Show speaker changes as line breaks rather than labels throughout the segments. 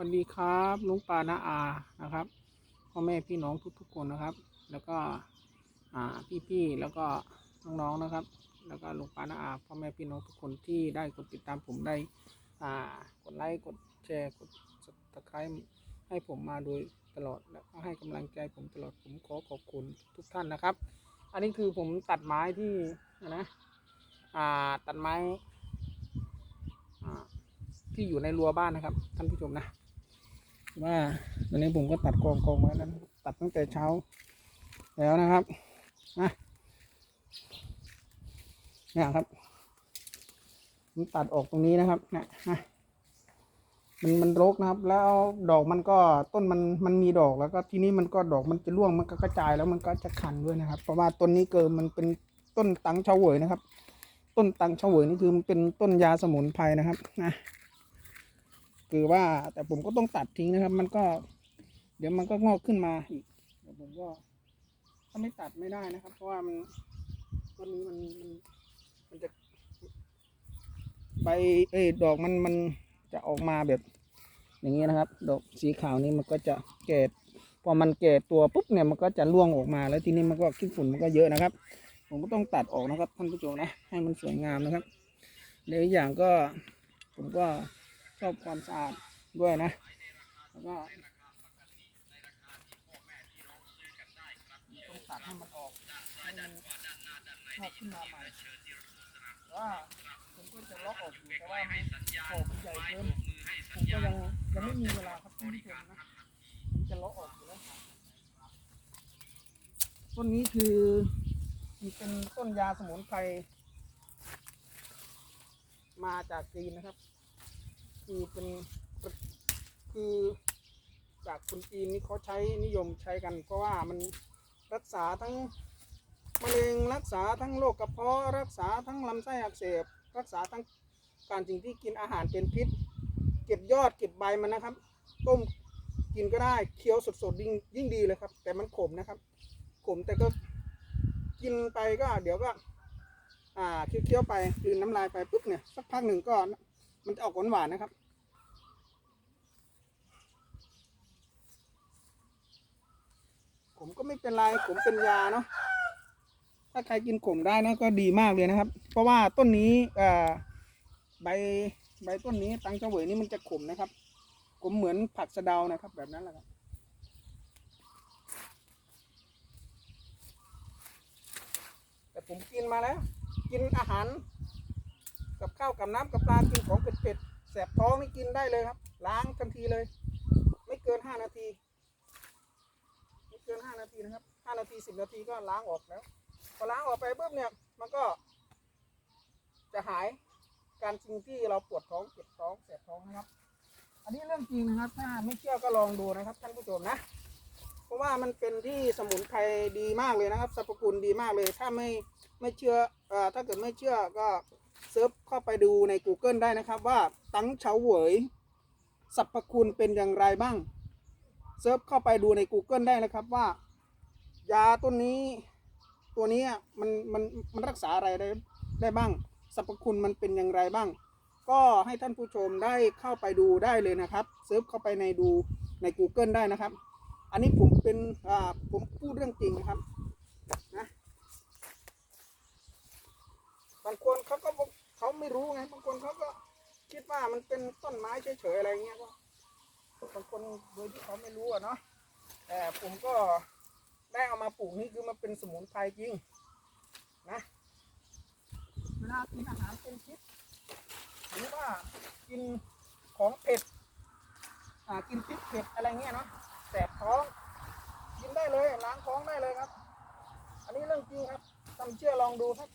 วัสดีครับลุงปานาอานะครับพ่อแม่พี่น้องทุกๆคนนะครับ แล้วก็พี่ๆแล้วก็น้องๆนะครับ แล้วก็ลุงปานาอาพ่อแม่พี่น้องทุกคนที่ได้กดติดตามผมได้กดไลค์กดแชร์กด subscribe ให้ผมมาโดยตลอดแล้วก็ให้กำลังใจผมตลอดผมขอขอบคุณทุกท่านนะครับ อันนี้คือผมตัดไม้ที่นะตัดไม้ที่อยู่ในรั้วบ้านนะครับท่านผู้ชมนะ ว่าตอนนี้ผมก็ตัดกองกองไว้แล้น ตัดตั้งแต่เช้า แล้วนะครับนะเนี่ยครับผมตัดออกตรงนี้นะครับนะนะมันมันรกนะครับ แล้วดอกมันก็ต้นมันมันมีดอกแล้วก็ทีนี้มันก็ดอกมันจะร่วงมันก็กระจายแล้วมันก็จะคันด้วยนะครับ เพราะว่าต้นนี้เกิดมันเป็นต้นตังเฉวยนะครับ ต้นตังเฉวยนี่คือมันเป็นต้นยาสมุนไพรนะครับนะ คือว่าแต่ผมก็ต้องตัดทิ้งนะครับ มันก็ เดี๋ยวมันก็งอกขึ้นมาอีกเดี๋ยวผมก็ ถ้าไม่ตัดไม่ได้นะครับ เพราะว่ามันต้นนี้มันมันมันจะใบเอ้ดอกมันมันจะออกมาแบบ อย่างนี้นะครับ ดอกสีขาวนี้มันก็จะแก่พอมันแก่ตัวปุ๊บเนี่ยมันก็จะร่วงออกมาแล้วทีนี้มันก็ขี้ฝุ่นมันก็เยอะนะครับ ผมก็ต้องตัดออกนะครับท่านผู้ชมนะให้มันสวยงามนะครับแล้วอีกอย่างก็ผมก็ ชอบความสะอาดด้วยนะ แล้วก็ต้องตัดให้มันออกให้มันงอกขึ้นมาใหม่ว่าผมก็จะล็อกออกอยู่แต่ว่ามันโผมันใหญ่เกินผมก็ยังยังไม่มีเวลาครับท่านผู้ชมนะผมจะล็อกออกอยู่แล้วต้นนี้คือมันเป็นต้นยาสมุนไพรมาจากจีนนะครับ คือเป็นคือจากคนจีนนี่เขาใช้นิยมใช้กัน เพราะว่ามันรักษาทั้งมะเร็งรักษาทั้งโรคกระเพาะรักษาทั้งลำไส้อักเสบ รักษาทั้งการสิ่งที่กินอาหารเป็นพิษ เก็บยอดเก็บใบมันนะครับ ต้มกินก็ได้เคี้ยวสดๆยิ่งยิ่งดีเลยครับ แต่มันขมนะครับ ขมแต่ก็กินไปก็เดี๋ยวก็อ่าเคี้ยวๆไปคืนน้ำลายไปปุ๊บเนี่ยสักพักหนึ่งก็มันจะออกหวานๆนะครับ ผมก็ไม่เป็นไรผมเป็นยาเนาะถ้าใครกินขมได้นะก็ดีมากเลยนะครับ เพราะว่าต้นนี้ใบใบต้นนี้ตังเฉวยนี่มันจะขมนะครับขมเหมือนผักสะเดานะครับ แบบนั้นแหละครับแต่ผมกินมาแล้ว กินอาหาร กับข้าวกับน้ำกับปลากินของเป็ดๆแสบท้องนี่กินได้เลยครับ ล้างทันทีเลย ไม่เกินห้านาที กินห้านาทีนะครับห้านาทีสิบนาทีก็ล้างออกแล้วพอล้างออกไปปุ๊บเนี่ยมันก็ จะหายการสิ่งที่เราปวดท้องเจ็บท้องแสบท้องนะครับ อันนี้เรื่องจริงนะครับ ถ้าไม่เชื่อก็ลองดูนะครับ ท่านผู้ชมนะ เพราะว่ามันเป็นที่สมุนไพรดีมากเลยนะครับสรรพคุณดีมากเลย ถ้าไม่ไม่เชื่ออถ้าเกิดไม่เชื่อก็เซิร์ชเข้าไปดูใน Google ได้นะครับ ว่าตังเฉาเหวยสรรพคุณเป็นอย่างไรบ้าง เซิร์ชเข้าไปดูใน Google ได้นะครับว่า ยาตัวนี้ตัวนี้มันมันมันรักษาอะไรได้ได้บ้างสรรพคุณมันเป็นอย่างไรบ้าง ก็ให้ท่านผู้ชมได้เข้าไปดูได้เลยนะครับเซิร์ชเข้าไปในดูใน Google ได้นะครับ อันนี้ผมเป็นอ่าผมพูดเรื่องจริงนะครับนะบางคนเขาก็เขาไม่รู้ไงบางคนเขาก็คิดว่ามันเป็นต้นไม้เฉยๆอะไรเงี้ยก็ บางคนโดยที่เขาไม่รู้อะเนาะแต่ผมก็ได้เอามาปลูกนี่คือมันเป็นสมุนไพรจริงนะเวลากินอาหารเป็นพิษหรือว่ากินของเผ็ดอ่ากินพริกเผ็ดอะไรเงี้ยเนาะแสบท้องกินได้เลยล้างท้องได้เลยครับ อันนี้เรื่องจริงครับทำเชื่อลองดูครับ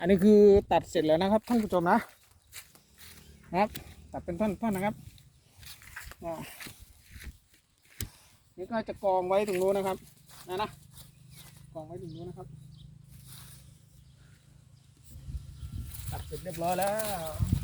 อันนี้คือตัดเสร็จแล้วนะครับท่านผู้ชมนะนะครับ ตัดเป็นท่อนๆนะครับนี่ก็จะกองไว้ตรงนู้นนะครับนะนะกองไว้ตรงนู้นนะครับ ตัดเสร็จเรียบร้อยแล้ว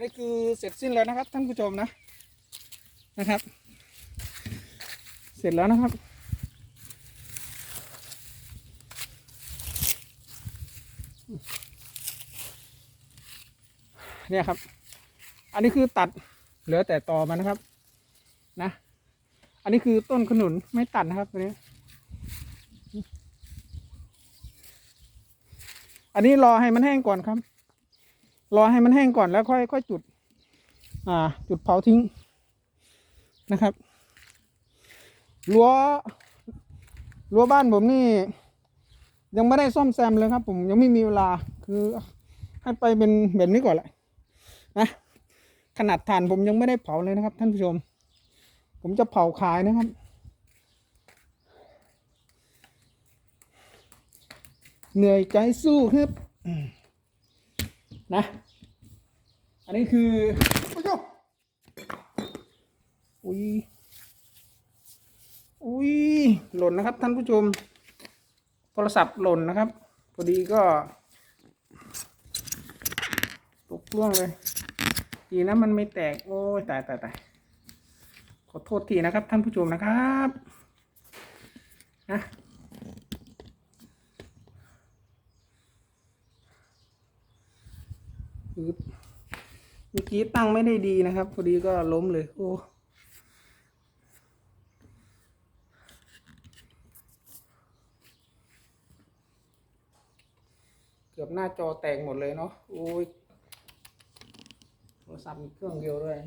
นนี้คือเสร็จสิ้นแล้วนะครับ ท่านผู้ชมนะนะครับ เสร็จแล้วนะครับเนี่ยครับ อันนี้คือตัดเหลือแต่ตอมันนะครับ นะ อันนี้คือต้นขนุนไม่ตัดนะครับตัวนี้ อันนี้รอให้มันแห้งก่อนครับ รอให้มันแห้งก่อนแล้วค่อยค่อยจุด อ่า จุดเผาทิ้งนะครับรั้วรั้วบ้านผมนี่ ยังไม่ได้ซ่อมแซมเลยครับ ผมยังไม่มีเวลาคือให้ไปเป็นแบบนี้ก่อนแหละนะขนาดฐานผมยังไม่ได้เผาเลยนะครับ ท่านผู้ชม ผมจะเผาขายนะครับ เหนื่อยใจสู้ครับ นะ อันนี้คือโอ้ยอุ้ยอุ้ยหล่นนะครับท่านผู้ชม โทรศัพท์หล่นนะครับ พอดีก็ตกล่วงเลย ดีนะมันไม่แตก โอ้ยตายตายตายขอโทษทีนะครับท่านผู้ชมนะครับนะึ๊บเมื่อกี้ตั้งไม่ได้ดีนะครับ พอดีก็ล้มเลย โอ้เกือบหน้าจอแตกหมดเลยเนาะโอ้ยโทรศัพท์มีเครื่องเดียวด้วย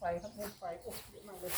ครับมูลไฟโอ้เยอะมากเลย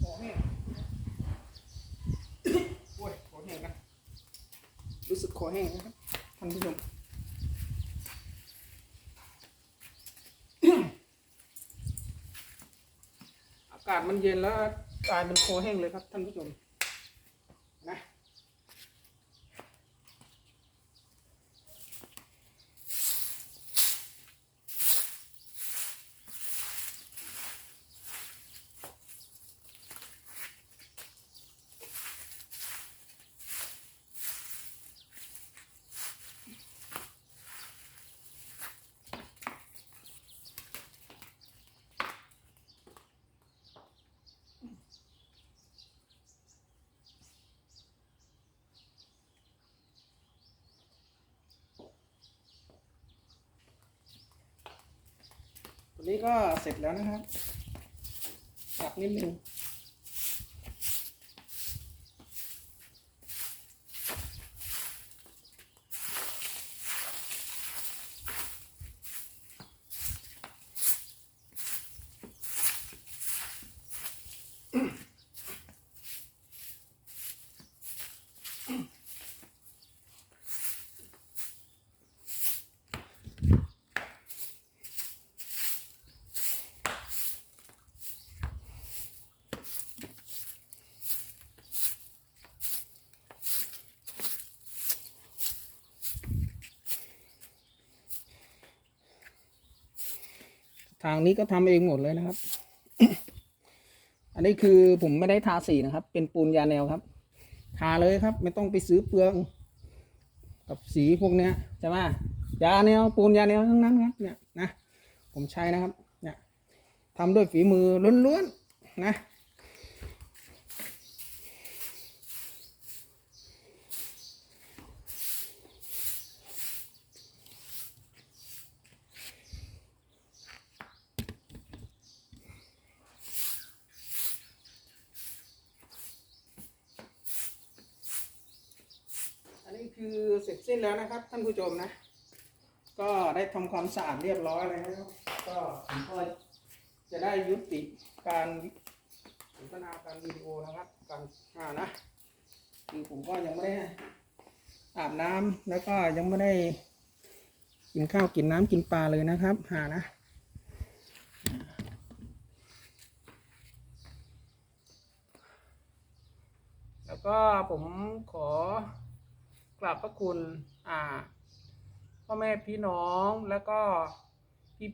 ขอแห้งโอ้ยขอแห้งกัน รู้สึกคอแห้งนะครับท่านผู้ชมอากาศมันเย็นแล้วกลายเป็นคอแห้งเลยครับท่านผู้ชม นี้ก็เสร็จแล้วนะครับตักนิดนึง ทางนี้ก็ทำเองหมดเลยนะครับ อันนี้คือผมไม่ได้ทาสีนะครับ เป็นปูนยาแนวครับ ทาเลยครับ ไม่ต้องไปซื้อเปลือง กับสีพวกเนี้ยใช่ไหมยาแนวปูนยาแนวทั้งนั้นครับเนี่ยนะผมใช้นะครับ เนี่ยทำด้วยฝีมือล้วนๆนะ อันนี้คือ เสร็จสิ้นแล้วนะครับ ท่านผู้ชมนะ ก็ได้ทำความสะอาดเรียบร้อยแล้ว ก็ผมก็จะได้ยุติการสนทนาการวิดีโอนะครับการอ่านะคือผมก็ยังไม่ได้อาบน้ำแล้วก็ยังไม่ได้กินข้าวกินน้ำกินปลาเลยนะครับหานะแล้วก็ผมขอ กราบพระคุณอ่าพ่อแม่พี่น้องแล้วก็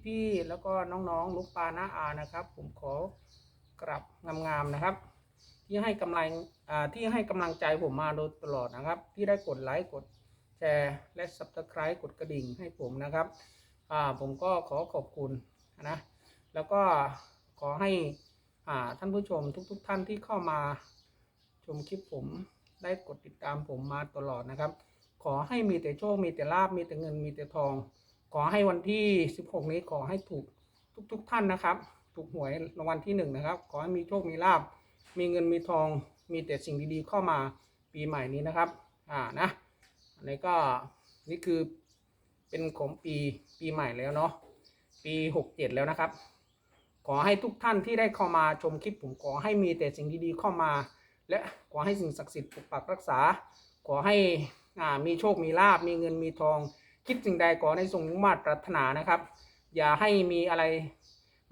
พี่ๆแล้วก็น้องๆลูกปลาน้าอานะครับ ผมขอกราบงามๆนะครับ ที่ให้กำลังอ่าที่ให้กำลังใจผมมาโดยตลอดนะครับ ที่ได้กดไลค์กดแชร์และ subscribe กดกระดิ่งให้ผมนะครับอ่าผมก็ขอขอบคุณนะแล้วก็ขอให้อ่าท่านผู้ชมทุกๆทท่านที่เข้ามาชมคลิปผม ได้กดติดตามผมมาตลอดนะครับ ขอให้มีแต่โชค มีแต่ลาบมีแต่เงิน มีแต่ทอง ขอให้วันที่ 16 นี้ขอให้ถูกทุกๆทท่านนะครับ ถูกหวยรางวัลที่หนึ่งนะครับ ขอให้มีโชค มีลาบ มีเงิน มีทอง มีแต่สิ่งดีๆเข้ามาปีใหม่นี้นะครับ อ่า นะอันนี้ก็นี่คือเป็นของปีปีใหม่แล้วเนาะ ปี 67 แล้วนะครับขอให้ทุกท่านที่ได้เข้ามาชมคลิปผมขอให้มีแต่สิ่งดีๆเข้ามา และขอให้สิ่งศักดิ์สิทธิ์ปกปักรักษา ขอให้อ่ามีโชคมีลาบมีเงินมีทอง คิดสิ่งใดขอให้ทรงมุ่งมาตรปรารถนานะครับ อย่าให้มีอะไร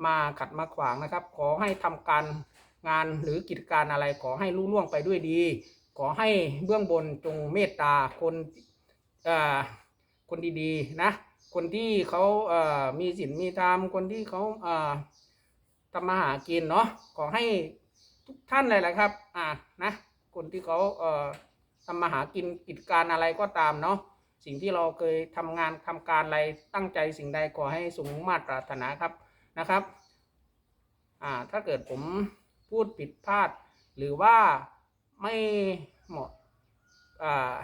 มาขัดมาขวางนะครับ ขอให้ทำการงานหรือกิจการอะไรขอให้รุ่ล่วงไปด้วยดี ขอให้เบื้องบนจงเมตตาคนคนดีๆนะคนที่เขาเมีศีลมีธรรมคนที่เขาเอ่อทำมาหากินเนาะขอให้ ทุกท่านเลยแหละครับ อ่านะคนที่เขาเอ่อทำมาหากินกิจการอะไรก็ตามเนาะสิ่งที่เราเคยทำงานทำการอะไรตั้งใจสิ่งใดขอให้สมมาตรปรารถนาครับนะครับอ่าถ้าเกิดผมพูดผิดพลาด หรือว่าไม่เหมาะอ่า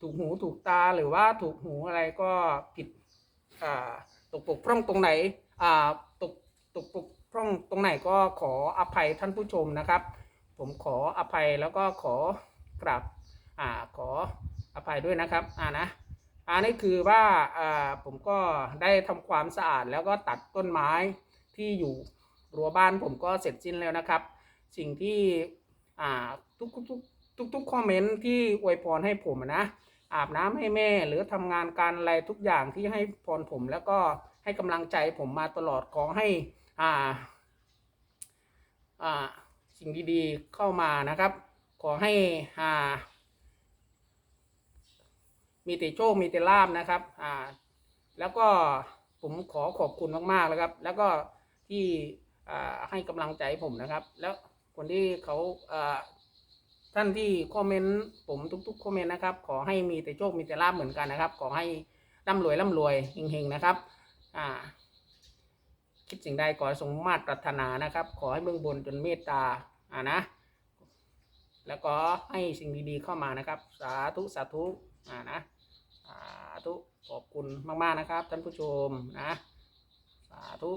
ถูกหูถูกตาหรือว่าถูกหูอะไรก็ผิดอ่าตกปกพร่องตรงไหนอ่าตกตกปก พร่องตรงไหนก็ขออภัยท่านผู้ชมนะครับ ผมขออภัยแล้วก็ขอกราบอ่าขออภัยด้วยนะครับอ่านะอันนี้คือว่าอ่าผมก็ได้ทำความสะอาดแล้วก็ตัดต้นไม้ที่อยู่รั้วบ้านผมก็เสร็จสิ้นแล้วนะครับ สิ่งที่อ่าทุกทุกทุกทุกคอมเมนต์ที่อวยพรให้ผมนะอาบน้ำให้แม่หรือทำงานการอะไรทุกอย่างที่ให้พรผม แล้วก็ให้กำลังใจผมมาตลอดขอให้ อ่าอ่าสิ่งดีๆเข้ามานะครับ ขอให้อ่ามีแต่โชค มีแต่ลาบนะครับ อ่า แล้วก็ผมขอขอบคุณมากๆแล้วครับ แล้วก็ที่อ่าให้กำลังใจผมนะครับ แล้วคนที่เขาอ่าท่านที่คอมเมนต์ผมทุกๆคอมเมนต์นะครับ ขอให้มีแต่โชค มีแต่ลาบเหมือนกันนะครับ ขอให้ร่ำรวยร่ำรวยเฮงๆนะครับ อ่า คิดสิ่งใดขอให้สมมาตรปรารถนานะครับ ขอให้เบื้องบนจนเมตตาอ่านะ แล้วก็ให้สิ่งดีๆเข้ามานะครับ สาธุสาธุอ่านะสาธุขอบคุณมากๆนะครับท่านผู้ชมนะ สาธุ